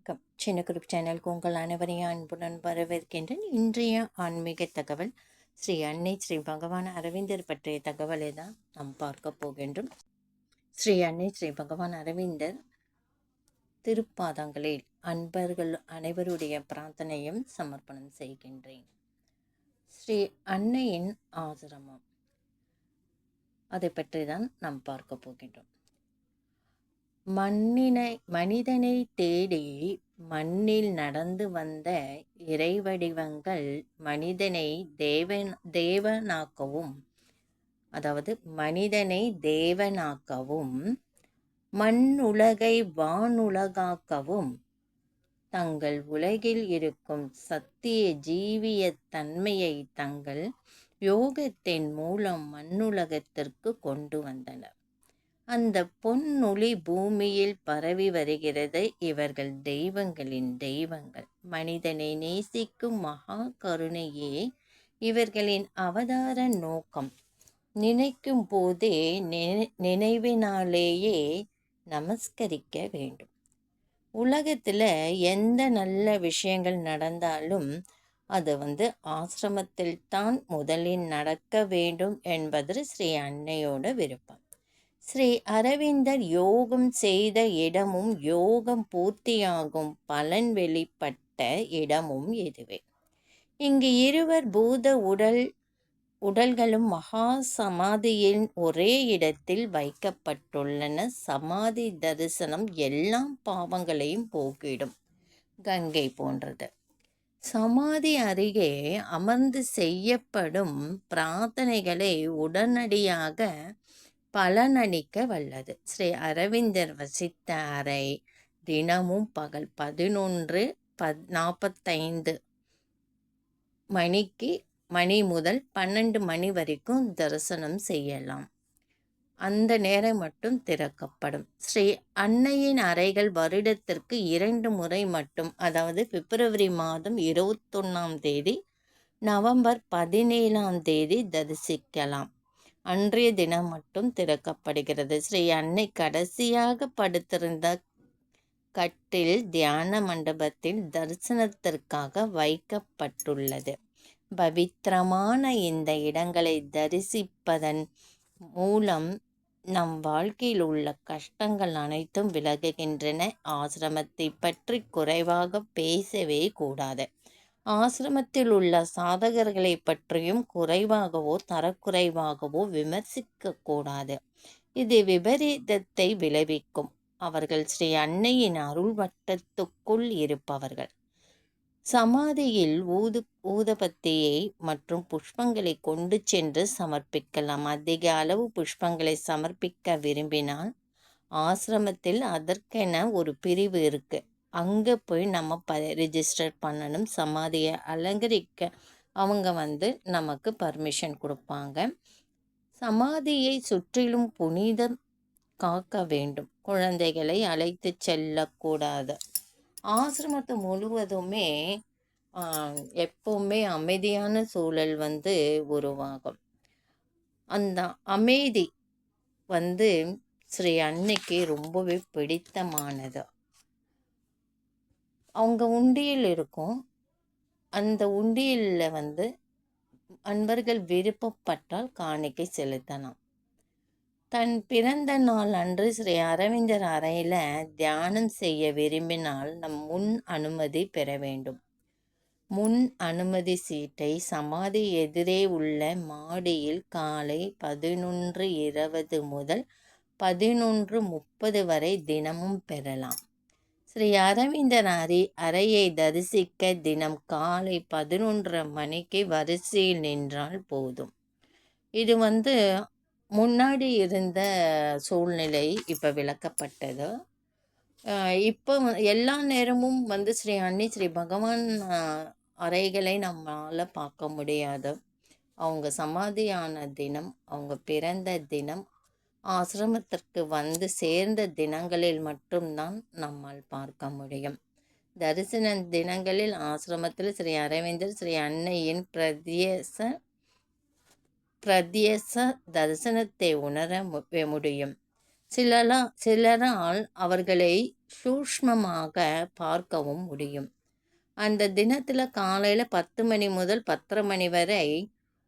வணக்கம். சின்ன குரூப் சேனலுக்கு உங்கள் அனைவரையும் அன்புடன் வரவேற்கின்றேன். இன்றைய ஆன்மீக தகவல் ஸ்ரீ அன்னை ஸ்ரீ பகவான் அரவிந்தர் பற்றிய தகவலை தான் நாம் பார்க்க போகின்றோம். ஸ்ரீ அன்னை ஸ்ரீ பகவான் அரவிந்தர் திருப்பாதங்களில் அன்பர்கள் அனைவருடைய பிரார்த்தனையும் சமர்ப்பணம் செய்கின்றேன். ஸ்ரீ அன்னையின் ஆசிரமம். அதை பற்றி தான் நாம் பார்க்க போகின்றோம். மண்ணினை மனிதனை தேடி மண்ணில் நடந்து வந்த இறைவடிவங்கள் மனிதனை தேவன் தேவனாக்கவும் அதாவது மனிதனை தேவனாக்கவும் மண் உலகை வானுலகாக்கவும் தங்கள் உலகில் இருக்கும் சத்திய ஜீவிய தன்மையை தங்கள் யோகத்தின் மூலம் மண்ணுலகத்திற்கு கொண்டு வந்தனர். அந்த பொன்னொளி பூமியில் பரவி வருகிறது இவர்கள் தெய்வங்களின் தெய்வங்கள். மனிதனை நேசிக்கும் மகா கருணையே இவர்களின் அவதார நோக்கம். நினைக்கும் போதே நினைவினாலேயே நமஸ்கரிக்க வேண்டும். உலகத்தில் எந்த நல்ல விஷயங்கள் நடந்தாலும் அது வந்து ஆசிரமத்தில் தான் முதலில் நடக்க வேண்டும் என்பது ஸ்ரீ அன்னையோட விருப்பம். ஸ்ரீ அரவிந்தர் யோகம் செய்த இடமும் யோகம் பூர்த்தியாகும் பலன் வெளிப்பட்ட இடமும் இதுவே இங்கு இருவர் பூத உடல் உடல்களும் மகா சமாதியின் ஒரே இடத்தில் வைக்கப்பட்டுள்ளன. சமாதி தரிசனம் எல்லா பாவங்களையும் போக்கிடும். கங்கை போன்றது. சமாதி அருகே அமர்ந்து செய்யப்படும் பிரார்த்தனைகளை உடனடியாக பலனளிக்க வல்லது. ஸ்ரீ அரவிந்தர் வசித்த அறை தினமும் பகல் பதினொன்று பத் நாற்பத்தைந்து மணிக்கு மணி முதல் பன்னெண்டு மணி வரைக்கும் தரிசனம் செய்யலாம். அந்த நேரம் மட்டும் திறக்கப்படும். ஸ்ரீ அன்னையின் அறைகள் வருடத்திற்கு இரண்டு முறை மட்டும் அதாவது பிப்ரவரி மாதம் இருபத்தொன்னாம் தேதி நவம்பர் பதினேழாம் தேதி தரிசிக்கலாம். அன்றைய தினம் மட்டும் திறக்கப்படுகிறது. ஸ்ரீ அன்னை கடைசியாக படுத்திருந்த கட்டில் தியான மண்டபத்தில் தரிசனத்திற்காக வைக்கப்பட்டுள்ளது. பவித்திரமான இந்த இடங்களை தரிசிப்பதன் மூலம் நம் வாழ்க்கையில் உள்ள கஷ்டங்கள் அனைத்தும் விலகுகின்றன. ஆசிரமத்தை பற்றி குறைவாக பேசவே கூடாது. ஆசிரமத்தில் உள்ள சாதகர்களை பற்றியும் குறைவாகவோ தரக்குறைவாகவோ விமர்சிக்க கூடாது இது விபரீதத்தை விளைவிக்கும். அவர்கள் ஸ்ரீ அன்னையின் அருள் வட்டத்துக்குள் இருப்பவர்கள். சமாதியில் ஊது ஊதபத்தியை மற்றும் புஷ்பங்களை கொண்டு சென்று சமர்ப்பிக்கலாம். அதிக அளவு புஷ்பங்களை சமர்ப்பிக்க விரும்பினால் ஆசிரமத்தில் அதற்கென ஒரு பிரிவு இருக்குது அங்கே போய் நம்ம ப ரிஜிஸ்டர் பண்ணணும். சமாதியை அலங்கரிக்க அவங்க வந்து நமக்கு பர்மிஷன் கொடுப்பாங்க. சமாதியை சுற்றிலும் புனிதம் காக்க வேண்டும். குழந்தைகளை அழைத்து செல்லக்கூடாது. ஆசிரமத்தை முழுவதுமே எப்போவுமே அமைதியான சூழல் வந்து உருவாகும். அந்த அமைதி வந்து ஸ்ரீ அன்னைக்கு ரொம்பவே பிடித்தமானது. அவங்க உண்டியல் இருக்கும். அந்த உண்டியலில் வந்து அன்பர்கள் விருப்பப்பட்டால் காணிக்கை செலுத்தலாம். தன் பிறந்த நாள் அன்று ஸ்ரீ அரவிந்தர் அறையில் தியானம் செய்ய விரும்பினால் நம் முன் அனுமதி பெற வேண்டும். முன் அனுமதி சீட்டை சமாதி எதிரே உள்ள மாடியில் காலை பதினொன்று இருபது முதல் பதினொன்று முப்பது வரை தினமும் பெறலாம். ஸ்ரீ அரவிந்தநாதி அறையை தரிசிக்க தினம் காலை பதினொன்றரை மணிக்கு வரிசையில் நின்றால் போதும். இது வந்து முன்னாடி இருந்த சூழ்நிலை இப்போ விளக்கப்பட்டது. இப்போ எல்லா நேரமும் வந்து ஸ்ரீ அன்னி ஸ்ரீ பகவான் அறைகளை நம்மளால் பார்க்க முடியாது. அவங்க சமாதியான தினம் அவங்க பிறந்த தினம் ஆசிரமத்திற்கு வந்து சேர்ந்த தினங்களில் மட்டும்தான் நம்மால் பார்க்க முடியும். தரிசன தினங்களில் ஆசிரமத்தில் ஸ்ரீ அரவிந்தர் ஸ்ரீ அன்னையின் பிரதேச பிரதேச தரிசனத்தை உணர முடியும். சிலரா சிலரால் அவர்களை சூஷ்மமாக பார்க்கவும் முடியும். அந்த தினத்தில் காலையில் பத்து மணி முதல் பத்தரை மணி வரை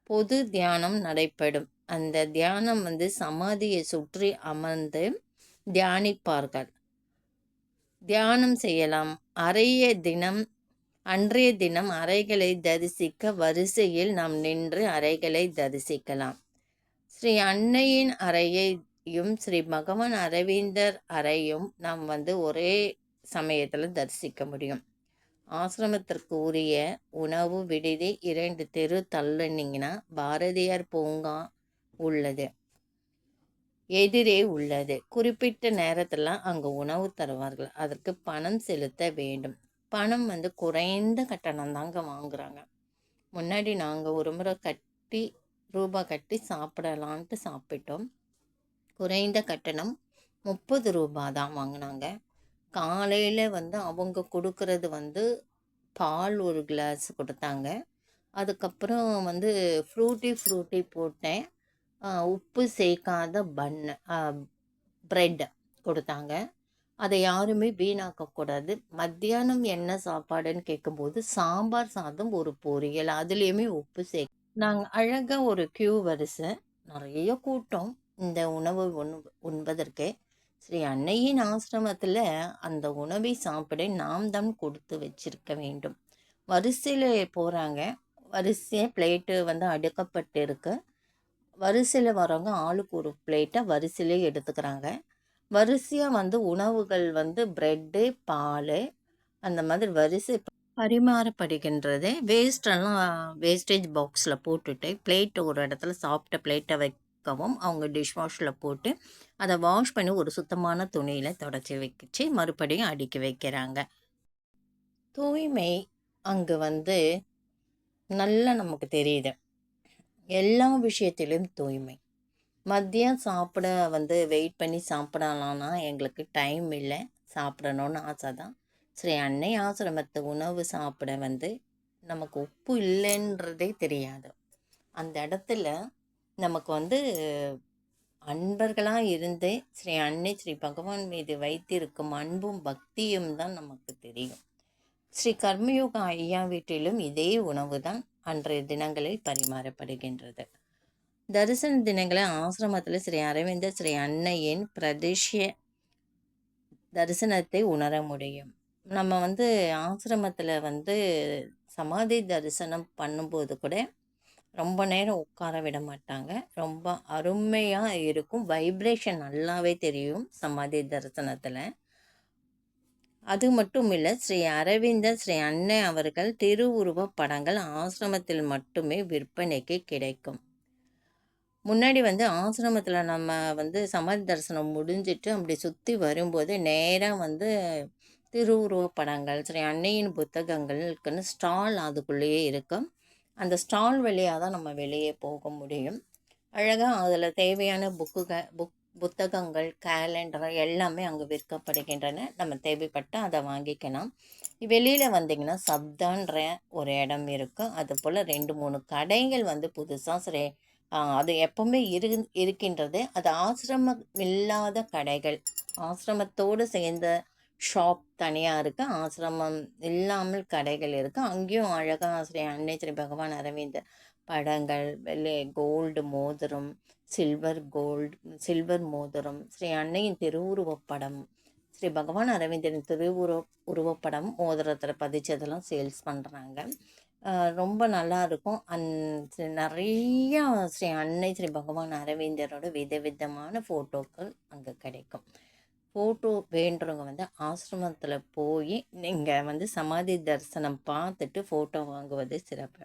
பொது தியானம் நடைபெறும். அந்த தியானம் வந்து சமாதியை சுற்றி அமர்ந்து தியானிப்பார்கள். தியானம் செய்யலாம். அறைய தினம் அன்றைய தினம் அறைகளை தரிசிக்க வரிசையில் நாம் நின்று அறைகளை தரிசிக்கலாம். ஸ்ரீ அன்னையின் அறையையும் ஸ்ரீ பகவான் அரவிந்தர் அறையும் நாம் வந்து ஒரே சமயத்தில் தரிசிக்க முடியும். ஆசிரமத்திற்கு உரிய உணவு விடுதி இரண்டு தெரு தள்ளுனீங்கன்னா பாரதியார் பூங்கா உள்ளது. எதிரே உள்ளது. குறிப்பிட்ட நேரத்தில் அங்கே உணவு தருவார்கள். அதற்கு பணம் செலுத்த வேண்டும். பணம் வந்து குறைந்த கட்டணம் தாங்க வாங்குறாங்க. முன்னாடி நாங்கள் ஒரு முறை கட்டி ரூபா கட்டி சாப்பிடலான்ட்டு சாப்பிட்டோம். குறைந்த கட்டணம் முப்பது ரூபா தான் வாங்கினாங்க. காலையில் வந்து அவங்க கொடுக்கறது வந்து பால் ஒரு கிளாஸ் கொடுத்தாங்க. அதுக்கப்புறம் வந்து ஃப்ரூட்டி ஃப்ரூட்டி போட்டேன். உப்பு சேர்க்காத பன் ப்ரெட் கொடுத்தாங்க. அதை யாருமே வீணாக்கக்கூடாது மத்தியானம் என்ன சாப்பாடுன்னு கேட்கும்போது சாம்பார் சாதம் ஒரு பொரியல் அதுலேயுமே உப்பு சே. நாங்கள் அழகாக ஒரு க்யூ வரிசை நிறைய கூட்டம். இந்த உணவு உண் உண்பதற்கே. ஸ்ரீ அன்னையின் ஆசிரமத்தில் அந்த உணவை சாப்பிட நாம் தான் கொடுத்து வச்சிருக்க வேண்டும். வரிசையில் போகிறாங்க வரிசையாக பிளேட்டு வந்து அடுக்கப்பட்டு இருக்குது வரிசையில் வரவங்க ஆளுக்கு ஒரு பிளேட்டை வரிசையிலே எடுத்துக்கிறாங்க. வரிசையாக வந்து உணவுகள் வந்து ப்ரெட்டு பால் அந்த மாதிரி வரிசை பரிமாறப்படுகின்றது. வேஸ்டெல்லாம் வேஸ்டேஜ் பாக்ஸில் போட்டுட்டு பிளேட்டை ஒரு இடத்துல சாப்பிட்ட பிளேட்டை வைக்கவும் அவங்க டிஷ் வாஷில் போட்டு அதை வாஷ் பண்ணி ஒரு சுத்தமான துணியில் தொடச்சி வச்சு மறுபடியும் அடுக்கி வைக்கிறாங்க. தூய்மை அங்கே வந்து நல்லா நமக்கு தெரியுது. எல்லா விஷயத்திலும் தூய்மை. மதியம் சாப்பிட வந்து வெயிட் பண்ணி சாப்பிடலான்னா எங்களுக்கு டைம் இல்லை. சாப்பிடணும்னு ஆசை தான். ஸ்ரீ அன்னை ஆசிரமத்து உணவு சாப்பிட வந்து நமக்கு உப்பு இல்லைன்றதே தெரியாது. அந்த இடத்துல நமக்கு வந்து அன்பர்களாக இருந்து ஸ்ரீ அன்னை ஸ்ரீ பகவான் மீது வைத்திருக்கும் அன்பும் பக்தியும் தான் நமக்கு தெரியும். ஸ்ரீ கர்மயோக ஐயா வீட்டிலும் இதே உணவு தான். அன்றைய தினங்களில் பரிமாறப்படுகின்றது. தரிசன தினங்களை ஆசிரமத்தில் ஸ்ரீ அரவிந்தர் ஸ்ரீ அன்னையின் பிரதிஷ்ய தரிசனத்தை உணர முடியும். நம்ம வந்து ஆசிரமத்தில் வந்து சமாதி தரிசனம் பண்ணும்போது கூட ரொம்ப நேரம் உட்கார விட மாட்டாங்க. ரொம்ப அருமையாக இருக்கும். வைப்ரேஷன் நல்லாவே தெரியும் சமாதி தரிசனத்தில். அது மட்டும் இல்லை ஸ்ரீ அரவிந்தர் ஸ்ரீ அன்னை அவர்கள் திருவுருவ படங்கள் ஆசிரமத்தில் மட்டுமே விற்பனைக்கு கிடைக்கும். முன்னாடி வந்து ஆசிரமத்தில் நம்ம வந்து சமாதி தரிசனம் முடிஞ்சிட்டு அப்படி சுற்றி வரும்போது நேராக வந்து திருவுருவ படங்கள் ஸ்ரீ அன்னையின் புத்தகங்களுக்குன்னு ஸ்டால் அதுக்குள்ளேயே இருக்கும். அந்த ஸ்டால் வழியாக தான் நம்ம வெளியே போக முடியும். அழகாக அதில் தேவையான புக்குகள் புக் புத்தகங்கள் கேலண்டர் எல்லாமே அங்கே விற்கப்படுகின்றன. நம்ம தேவைப்பட்டால் அதை வாங்கிக்கலாம். வெளியில் வந்தீங்கன்னா சப்தான்ற ஒரு இடம் இருக்கும் அது போல் ரெண்டு மூணு கடைகள் வந்து புதுசாக சரி அது எப்பவுமே இரு இருக்கின்றது. அது ஆசிரமம் இல்லாத கடைகள். ஆசிரமத்தோடு சேர்ந்த ஷாப் தனியாக இருக்குது ஆசிரமம் இல்லாமல் கடைகள் இருக்குது அங்கேயும் அழகாக ஸ்ரீ அன்னை ஸ்ரீ பகவான் அரவிந்த் படங்கள் வெள்ளை கோல்டு மோதிரம் சில்வர் கோல்டு சில்வர் மோதிரம் ஸ்ரீ அன்னையின் திருவுருவப்படம் ஸ்ரீ பகவான் அரவிந்தரின் திருவுரு உருவப்படம் மோதிரத்தில் பதிச்சதெல்லாம் சேல்ஸ் பண்ணுறாங்க ரொம்ப நல்லா இருக்கும் அந் நிறையா ஸ்ரீ அன்னை ஸ்ரீ பகவான் அரவிந்தரோட விதவிதமான ஃபோட்டோக்கள் அங்கே கிடைக்கும். ஃபோட்டோ வேண்டுறவங்க வந்து ஆசிரமத்தில் போய் நீங்கள் வந்து சமாதி தரிசனம் பார்த்துட்டு ஃபோட்டோ வாங்குவது சிறப்பு.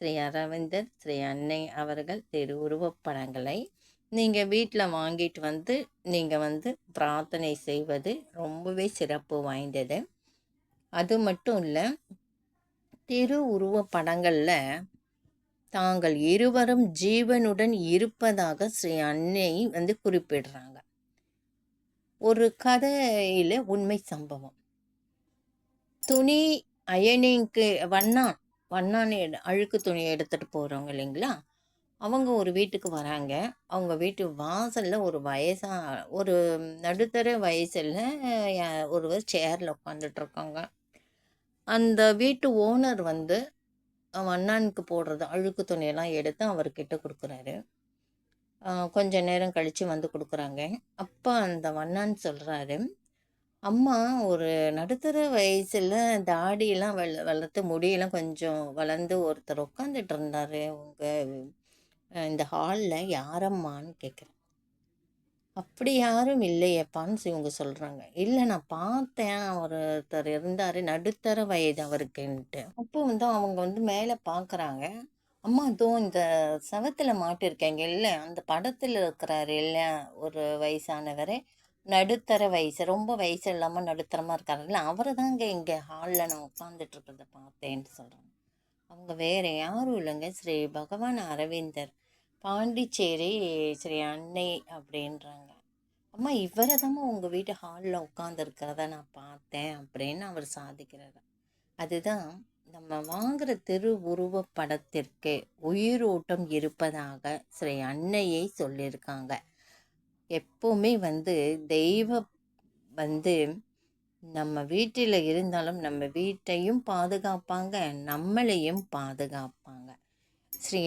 ஸ்ரீ அரவிந்தர் ஸ்ரீ அன்னை அவர்கள் திருவுருவப் உருவப்படங்களை நீங்கள் வீட்டில் வாங்கிட்டு வந்து நீங்கள் வந்து பிரார்த்தனை செய்வது ரொம்பவே சிறப்பு வாய்ந்தது. அது மட்டும் இல்லை திரு உருவப்படங்களில் தாங்கள் இருவரும் ஜீவனுடன் இருப்பதாக ஸ்ரீ அன்னை வந்து குறிப்பிடுறாங்க. ஒரு கதையில் உண்மை சம்பவம். துணி அயனிங்கு வண்ணான் வண்ணான அழுக்கு துணியை எடுத்துகிட்டு போகிறவங்க இல்லைங்களா? அவங்க ஒரு வீட்டுக்கு வராங்க. அவங்க வீட்டு வாசலில் ஒரு வயசா ஒரு நடுத்தர வயசில் ஒருவர் சேரில் உட்காந்துட்ருக்காங்க அந்த வீட்டு ஓனர் வந்து அண்ணானுக்கு போடுறது அழுக்கு துணியெல்லாம் எடுத்து அவர்கிட்ட கொடுக்குறாரு. கொஞ்ச நேரம் கழித்து வந்து கொடுக்குறாங்க. அப்போ அந்த வண்ணான் சொல்கிறாரு அம்மா ஒரு நடுத்தர வயசில் தாடியெல்லாம் வள வளர்த்து முடியெல்லாம் கொஞ்சம் வளர்ந்து ஒருத்தர் உட்காந்துட்டு இருந்தார் உங்கள் இந்த ஹாலில் யாரம்மான்னு கேட்குறேன் அப்படி யாரும் இல்லையப்பான்னு இவங்க சொல்கிறாங்க இல்லை நான் பார்த்தேன். ஒருத்தர் இருந்தார். நடுத்தர வயது அவருக்குன்ட்டு. அப்போ வந்து அவங்க வந்து மேலே பார்க்குறாங்க அம்மா அதோ இந்த சவத்தில் மாட்டிருக்கேங்க இல்லை. அந்த படத்தில் இருக்கிறாரு இல்லை. ஒரு வயசானவரே. நடுத்தர வயசு ரொம்ப வயசு இல்லாமல் நடுத்தரமாக இருக்காங்கல்ல அவரை தாங்க இங்கே ஹாலில் நான் உட்காந்துட்டு இருக்கிறத பார்த்தேன்னு சொல்கிறாங்க அவங்க வேறு யாரும் இல்லைங்க. ஸ்ரீ பகவான் அரவிந்தர் பாண்டிச்சேரி ஸ்ரீ அன்னை அப்படின்றாங்க. அம்மா இவரை தான் உங்கள் வீட்டு ஹாலில் உட்காந்துருக்கிறத நான் பார்த்தேன் அப்படின்னு அவர் சாதிக்கிறார். அதுதான் நம்ம வாங்குகிற திருவுருவ படத்திற்கு உயிரோட்டம் இருப்பதாக ஸ்ரீ அன்னையை சொல்லியிருக்காங்க. எப்போவுமே வந்து தெய்வம் வந்து நம்ம வீட்டில் இருந்தாலும் நம்ம வீட்டையும் பாதுகாப்பாங்க நம்மளையும் பாதுகாப்பாங்க. ஸ்ரீ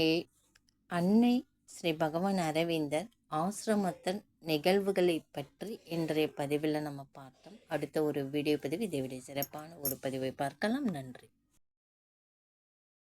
அன்னை ஸ்ரீ பகவான் அரவிந்தர் ஆசிரமத்தின் நிகழ்வுகளை பற்றி இன்றைய பதிவில் நம்ம பார்த்தோம். அடுத்த ஒரு வீடியோ பதிவு இதை விட சிறப்பான ஒரு பதிவை பார்க்கலாம். நன்றி.